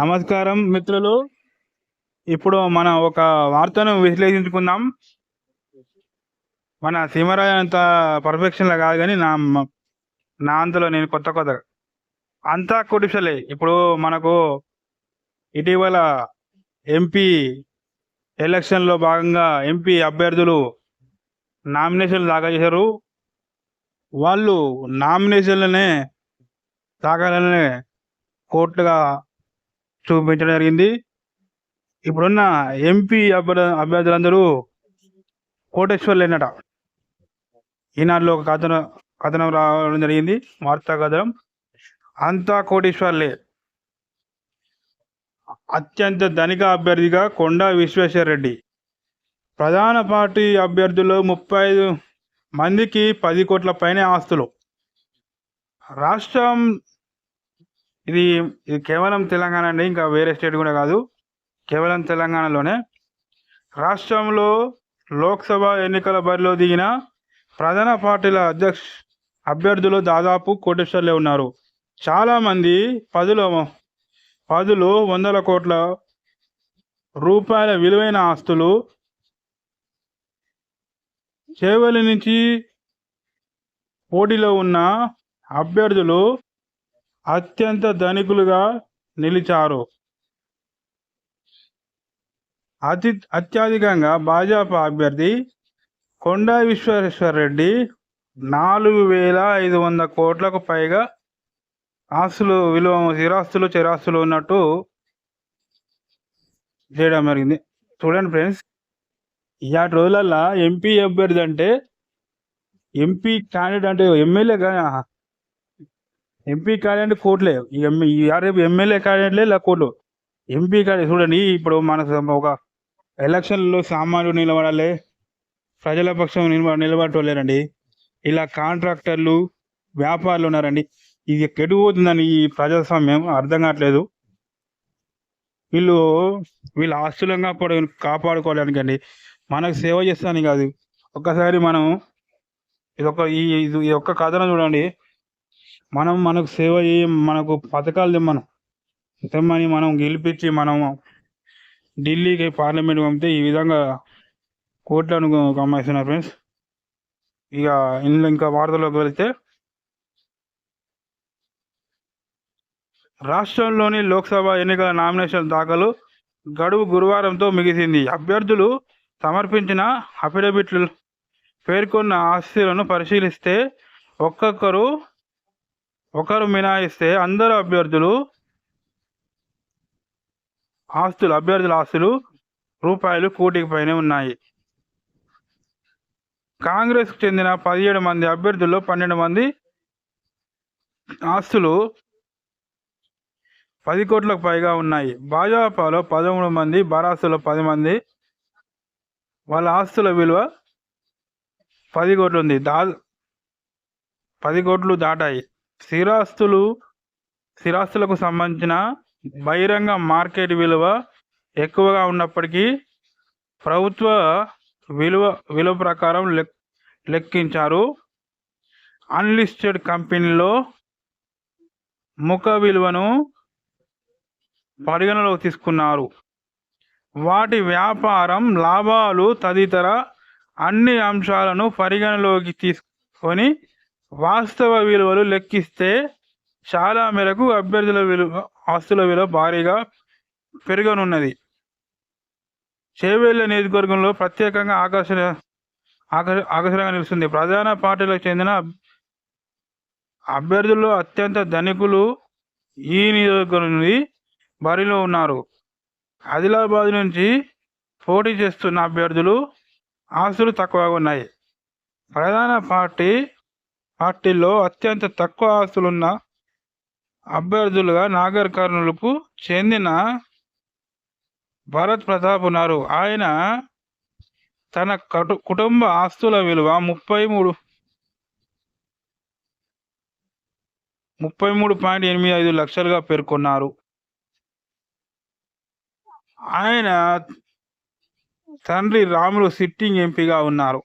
నమస్కారం మిత్రులు. ఇప్పుడు మన ఒక వార్తను విశ్లేషించుకుందాం. మన సీమరాజు అంత పర్ఫెక్షన్లో కాదు కానీ నా నా అంతలో నేను కొత్త కొత్త. అంతా కొడిసలే ఇప్పుడు మనకు ఇటీవల ఎంపీ ఎలక్షన్లో భాగంగా ఎంపీ అభ్యర్థులు నామినేషన్లు దాఖలు చేశారు. వాళ్ళు నామినేషన్లనే దాఖలనే కోర్టుగా చూపించడం జరిగింది. ఇప్పుడున్న ఎంపీ అభ్యర్థ అభ్యర్థులందరూ కోటేశ్వర్లేనట. ఈనాడులో ఒక కథనం కథనం రావడం జరిగింది. వార్తా కథనం. అంతా కోటేశ్వర్లే. అత్యంత ధనిక అభ్యర్థిగా కొండా విశ్వేశ్వర రెడ్డి ప్రధాన పార్టీ అభ్యర్థులు ముప్పై ఐదు మందికి పది కోట్ల పైనే ఆస్తులు. రాష్ట్రం ఇది ఇది కేవలం తెలంగాణ అండి ఇంకా వేరే స్టేట్ కూడా కాదు. కేవలం తెలంగాణలోనే రాష్ట్రంలో లోక్సభ ఎన్నికల బరిలో దిగిన ప్రధాన పార్టీల అధ్యక్ష అభ్యర్థులు దాదాపు కోటేశ్వర్లే ఉన్నారు. చాలామంది పదుల పదులు వందల కోట్ల రూపాయల విలువైన ఆస్తులు చేవలి నుంచి పోటీలో ఉన్న అభ్యర్థులు అత్యంత ధనికులుగా నిలిచారు. అతి అత్యధికంగా భాజపా అభ్యర్థి కొండా విశ్వేశ్వర రెడ్డి నాలుగు వేల ఐదు వంద కోట్లకు పైగా ఆస్తులు విలువ స్థిరాస్తులు చిరాస్తులు ఉన్నట్టు చేయడం జరిగింది. చూడండి ఫ్రెండ్స్ ఇలాంటి రోజులల్లో ఎంపీ అభ్యర్థి అంటే ఎంపీ క్యాండిడేట్ అంటే ఎమ్మెల్యే కానీ ఎంపీ క్యాండిడేట్ కోట్లే ఈ ఈ రేపు ఎమ్మెల్యే క్యాండిడేట్లే ఇలా కోట్లు ఎంపీ క్యాండిడేట్ చూడండి ఇప్పుడు మన ఒక ఎలక్షన్లో సామాన్యుడు నిలబడాలి ప్రజల పక్షం నిలబ నిలబడటోలేరండి ఇలా కాంట్రాక్టర్లు వ్యాపారులు ఉన్నారండి. ఇది ఎటు పోతుందని ఈ ప్రజాస్వామ్యం అర్థం కావట్లేదు. వీళ్ళు వీళ్ళ ఆస్తులను కాపాడు కాపాడుకోవడానికండి. మనకు సేవ చేస్తాను కాదు. ఒక్కసారి మనం ఇదొక ఈ ఇది ఈ ఒక్క కథను చూడండి. మనం మనకు సేవ చేయి మనకు పథకాలు తెమ్మను. తెమ్మని మనం గెలిపించి మనం ఢిల్లీకి పార్లమెంట్ పంపితే ఈ విధంగా కోట్లను కమ్మేస్తున్నారు ఫ్రెండ్స్. ఇక ఇందులో ఇంకా వార్తలోకి వెళితే రాష్ట్రంలోని లోక్సభ ఎన్నికల నామినేషన్ దాఖలు గడువు గురువారంతో ముగిసింది. అభ్యర్థులు సమర్పించిన అఫిడవిట్లు పేర్కొన్న ఆస్తులను పరిశీలిస్తే ఒక్కొక్కరు ఒకరు మినాయిస్తే అందరు అభ్యర్థులు ఆస్తులు అభ్యర్థుల ఆస్తులు రూపాయలు కోటికి పైనే ఉన్నాయి. కాంగ్రెస్కు చెందిన పదిహేడు మంది అభ్యర్థుల్లో పన్నెండు మంది ఆస్తులు పది కోట్లకు పైగా ఉన్నాయి. భాజపాలో పదమూడు మంది బరాస్తులో పది మంది వాళ్ళ ఆస్తుల విలువ పది కోట్లు ఉంది. దా పది కోట్లు దాటాయి. స్థిరాస్తులు స్థిరాస్తులకు సంబంధించిన బహిరంగ మార్కెట్ విలువ ఎక్కువగా ఉన్నప్పటికీ ప్రభుత్వ విలువ విలువ ప్రకారం లెక్ లెక్కించారు. అన్లిస్టెడ్ కంపెనీలో ముఖ విలువను పరిగణలోకి తీసుకున్నారు. వాటి వ్యాపారం లాభాలు తదితర అన్ని అంశాలను పరిగణలోకి తీసుకొని వాస్తవ విలువలు లెక్కిస్తే చాలా మేరకు అభ్యర్థుల విలువ ఆస్తుల విలువ భారీగా పెరగనున్నది. చేవేళ్ళ నియోజకవర్గంలో ప్రత్యేకంగా ఆకర్షణ ఆకర్షణగా నిలుస్తుంది. ప్రధాన పార్టీలకు చెందిన అభ్యర్థుల్లో అత్యంత ధనికులు ఈ నియోజకవర్గం నుండి బరిలో ఉన్నారు. ఆదిలాబాద్ నుంచి పోటీ చేస్తున్న అభ్యర్థులు ఆస్తులు తక్కువగా ఉన్నాయి. ప్రధాన పార్టీ వాటిల్లో అత్యంత తక్కువ ఆస్తులున్న అభ్యర్థులుగా నాగర్ కర్నూలుకు చెందిన భరత్ ప్రతాప్ ఉన్నారు. ఆయన తన కటు కుటుంబ ఆస్తుల విలువ ముప్పై మూడు ముప్పై మూడు పాయింట్ ఎనిమిది ఐదు లక్షలుగా పేర్కొన్నారు. ఆయన తండ్రి రాములు సిట్టింగ్ ఎంపీగా ఉన్నారు.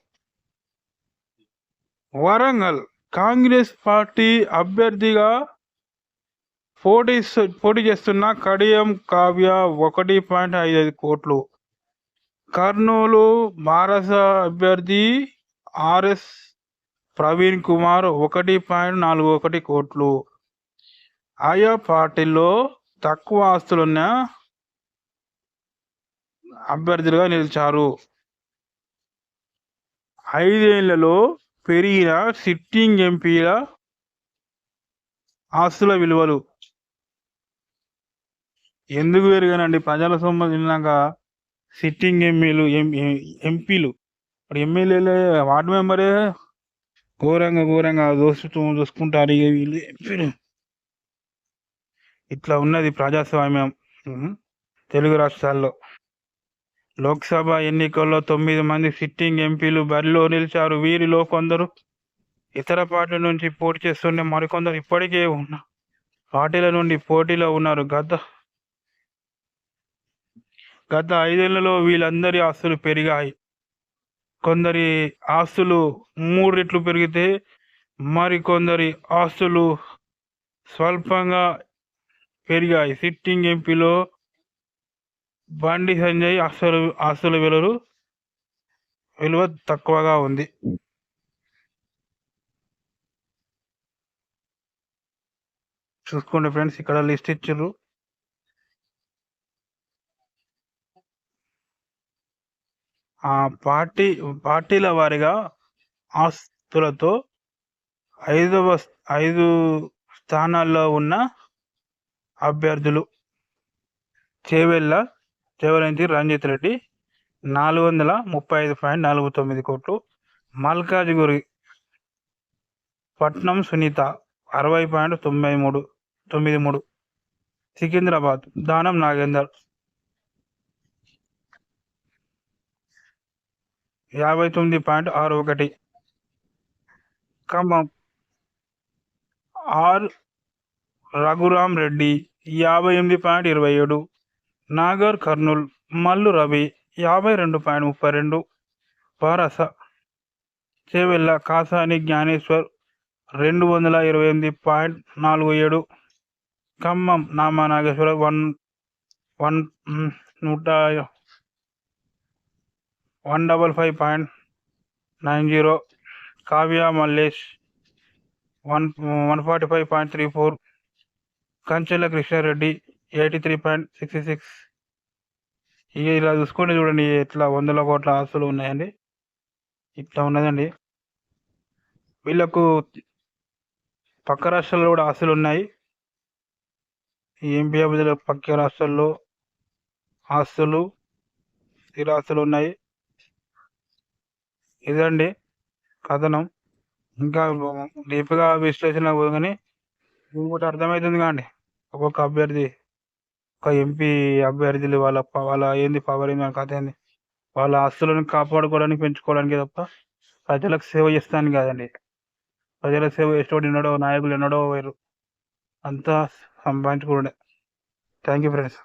వరంగల్ కాంగ్రెస్ పార్టీ అభ్యర్థిగా పోటీ పోటీ చేస్తున్న కడియం కావ్య ఒకటి పాయింట్ ఐదు ఐదు కోట్లు. కర్నూలు మారస అభ్యర్థి ఆర్ఎస్ ప్రవీణ్ కుమార్ ఒకటి పాయింట్ నాలుగు ఒకటి కోట్లు. ఆయా పార్టీల్లో తక్కువ ఆస్తులున్న అభ్యర్థులుగా నిలిచారు. ఐదేళ్ళలో పెరిగిన సిట్టింగ్ ఎంపీల ఆస్తుల విలువలు. ఎందుకు పెరిగానండి ప్రజల సొమ్ము తిన్నాక సిట్టింగ్ ఎంపీలు ఎంపీలు. ఇప్పుడు ఎమ్మెల్యేలే వార్డు మెంబరే ఘోరంగా ఘోరంగా దోస్తూ చూసుకుంటారు ఇక వీళ్ళు ఎంపీలు. ఇట్లా ఉన్నది ప్రజాస్వామ్యం. తెలుగు రాష్ట్రాల్లో. లోక్సభ ఎన్నికల్లో తొమ్మిది మంది సిట్టింగ్ ఎంపీలు బరిలో నిలిచారు. వీరిలో కొందరు ఇతర పార్టీల నుంచి పోటీ చేస్తుండే మరికొందరు ఇప్పటికే ఉన్న పార్టీల నుండి పోటీలో ఉన్నారు. గత గత ఐదేళ్ళలో వీళ్ళందరి ఆస్తులు పెరిగాయి. కొందరి ఆస్తులు మూడు రెట్లు పెరిగితే మరికొందరి ఆస్తులు స్వల్పంగా పెరిగాయి. సిట్టింగ్ ఎంపీలో బండి సంజయ్ ఆస్తులు ఆస్తుల విలువలు విలువ తక్కువగా ఉంది. చూసుకోండి ఫ్రెండ్స్ ఇక్కడ లిస్ట్ ఇచ్చారు ఆ పార్టీ పార్టీల వారిగా ఆస్తులతో ఐదవ ఐదు స్థానాల్లో ఉన్న అభ్యర్థులు చేవెళ్ళ చేవెళ్ళ రంజిత్ రెడ్డి నాలుగు వందల ముప్పై ఐదు పాయింట్ నాలుగు తొమ్మిది కోట్లు. మల్కాజిగురి పట్నం సునీత అరవై పాయింట్ తొంభై మూడు తొమ్మిది మూడు. సికింద్రాబాద్ దానం నాగేందర్. యాభై తొమ్మిది పాయింట్ ఆరు ఒకటి. ఖమ్మం. ఆర్. రఘురామ్ రెడ్డి యాభై ఎనిమిది పాయింట్ ఇరవై ఏడు. నాగర్ కర్నూల్ మల్లు రవి యాభై రెండు పాయింట్ ముప్పై రెండు పారస చేవెళ్ళ కాసాని జ్ఞానేశ్వర్ రెండు వందల ఇరవై ఎనిమిది పాయింట్ నాలుగు ఏడు ఖమ్మం నామా నాగేశ్వర వన్ వన్ నూట one double five point nine zero Kavya Mallesh one one forty five point three four Kanchela Krishna Reddy eighty three point sixty six ఇక ఇలా చూసుకోండి చూడండి ఎట్లా వందల కోట్ల ఆస్తులు ఉన్నాయండి. ఇట్లా ఉన్నదండి. వీళ్ళకు పక్క రాష్ట్రాల్లో కూడా ఆస్తులు ఉన్నాయి. ఎంపీ అభ్యర్థుల పక్క రాష్ట్రాల్లో ఆస్తులు స్థిరాస్తులు ఉన్నాయి. ఇదండి కథనం. ఇంకా డీప్గా విశ్లేషణ పోగానే ఇంకోటి అర్థమవుతుంది కాండి. ఒక్కొక్క అభ్యర్థి ఒక ఎంపీ అభ్యర్థులు వాళ్ళ వాళ్ళ ఏంది పవర్ ఏంది వాళ్ళ కథ ఏంది? వాళ్ళ ఆస్తులను కాపాడుకోవడానికి పెంచుకోవడానికి తప్ప ప్రజలకు సేవ చేస్తాను కాదండి. ప్రజలకు సేవ చేసేవాడు ఎన్నడో నాయకులు ఎన్నడో వేరు అంతా సంపాదించుకోండి థ్యాంక్ యూ ఫ్రెండ్స్